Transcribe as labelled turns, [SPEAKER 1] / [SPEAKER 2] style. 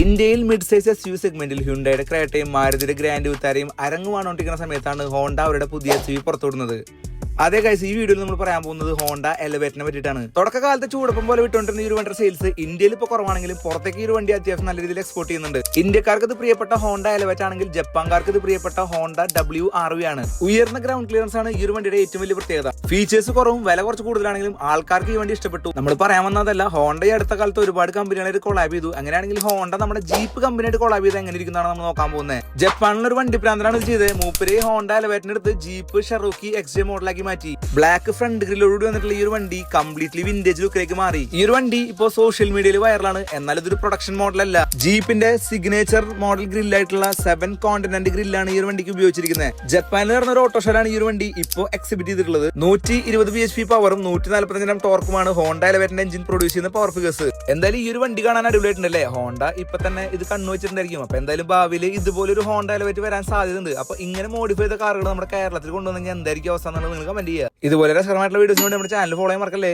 [SPEAKER 1] ഇന്ത്യയിൽ mid size S U സെഗ്മെന്റിൽ ഹ്യുണ്ടയുടെ ക്രേട്ടയും മാരുതിയുടെ grand വിത്താരയും അരങ്ങുവാണോണ്ടിരിക്കുന്ന സമയത്താണ് ഹോണ്ട അവരുടെ പുതിയ എസ് യു പുറത്തുവിടുന്നത്. അതേ കൈസ് ഈ വീഡിയോയിൽ നമ്മൾ പറയാൻ പോകുന്നത് ഹോണ്ട എലവേറ്റിനെ പറ്റിയിട്ടാണ്. തുടക്കകാലത്ത് ചൂടപ്പം പോലെ വിട്ടുകൊണ്ടിരുന്ന ഈ ഒരു വണ്ടിയുടെ സെയിൽസ് ഇന്ത്യയിൽ ഇപ്പോൾ കുറവാണെങ്കിലും പുറത്തേക്ക് ഈ ഒരു വണ്ടി അത്യാവശ്യം നല്ല രീതിയിൽ എക്സ്പോർട്ട് ചെയ്യുന്നുണ്ട്. ഇന്ത്യക്കാർക്ക് ഇത് പ്രിയപ്പെട്ട ഹോണ്ട എലവേറ്റ് ആണെങ്കിൽ ജപ്പാൻകാർക്ക് ഇത് പ്രിയപ്പെട്ട ഹോണ്ട ഡബ്ല്യു ആർ വി ആണ്. ഉയർന്ന ഗ്രൗണ്ട് ക്ലിയറൻസ് ആണ് ഈ വണ്ടിയുടെ ഏറ്റവും വലിയ പ്രത്യേകത. ഫീച്ചേഴ്സ് കുറവും വില കുറച്ച് കൂടുതലാണെങ്കിലും ആൾക്കാർക്ക് ഈ വണ്ടി ഇഷ്ടപ്പെട്ടു. നമ്മൾ പറയാൻ വന്നതല്ല ഹോണ്ട ഈ അടുത്ത കാലത്ത് ഒരുപാട് കമ്പനികളായിട്ട് കൊളാബ് ചെയ്തു. അങ്ങനെയാണെങ്കിൽ ഹോണ്ട നമ്മുടെ ജീപ്പ് കമ്പനിയായിട്ട് കൊളാബ് ചെയ്ത് എങ്ങനെ ഇരിക്കുന്നതാണ് നമ്മൾ നോക്കാൻ പോകുന്നത്. ജപ്പാനിൽ ഒരു വണ്ടി പ്രാന്തരാണ് ഇത് ചെയ്തത്. മൂപ്പര് ഹോണ്ട എലവേറ്റിന് അടുത്ത് ജീപ്പ് ഷെറോക്കി എക്സ് ജെ മോഡലാക്കി മാറ്റി. ബ്ലാക്ക് ഫ്രണ്ട് ഗ്രില്ലോട് വന്നിട്ടുള്ള ഈ ഒരു വണ്ടി കംപ്ലീറ്റ്ലി വിന്റേജ് ലുക്കിലേക്ക് മാറി. ഈ ഒരു വണ്ടി ഇപ്പോ സോഷ്യൽ മീഡിയയിൽ വൈറലാണ് എന്നാൽ ഇതൊരു പ്രൊഡക്ഷൻ മോഡൽ അല്ല. ജീപ്പിന്റെ സിഗ്നേച്ചർ മോഡൽ ഗ്രില്ലായിട്ടുള്ള സെവൻ കോണ്ടിനെന്റ് ഗ്രില്ലാണ് ഈ ഒരു വണ്ടിക്ക് ഉപയോഗിച്ചിരിക്കുന്നത്. ജപ്പാനിൽ നടന്ന ഒരു ഓട്ടോഷോലാണ് ഈ ഒരു വണ്ടി ഇപ്പോ എക്സിബിറ്റ് ചെയ്തിട്ടുള്ളത്. നൂറ്റി ഇരുപത് ബി എച്ച് പി പവറും നൂറ്റി നാല്പത്തഞ്ചിനം ടോർക്കുമാണ് ഹോണ്ട എലവേറ്റിന്റെ എഞ്ചിൻ പ്രൊഡ്യൂസ് ചെയ്യുന്ന പവർ ഫിഗേഴ്സ് എന്തായാലും ഈ ഒരു വണ്ടി കാണാൻ അടിപൊളിയായിട്ടുണ്ടല്ലേ? ഹോണ്ട ഇപ്പൊ തന്നെ ഇത് കണ്ണു വെച്ചിട്ടുണ്ടായിരിക്കും. അപ്പൊ എന്തായാലും ഭാവിയിൽ ഇതുപോലെ ഒരു ഹോണ്ട ഇലവറ്റ് വരാൻ സാധ്യതയുണ്ട്. അപ്പൊ ഇങ്ങനെ മോഡിഫൈ ചെയ്ത കാറുകൾ നമ്മുടെ കേരളത്തിൽ കൊണ്ടുവന്നെങ്കിൽ എന്തായിരിക്കും എന്നുള്ളത് നിങ്ങൾ കമന്റ് ചെയ്യുക ഇതുപോലെ രസകരമായിട്ടുള്ള വീഡിയോസിന് വേണ്ടി നമ്മുടെ ചാനൽ ഫോളോ ചെയ്യാൻ മറക്കല്ലേ?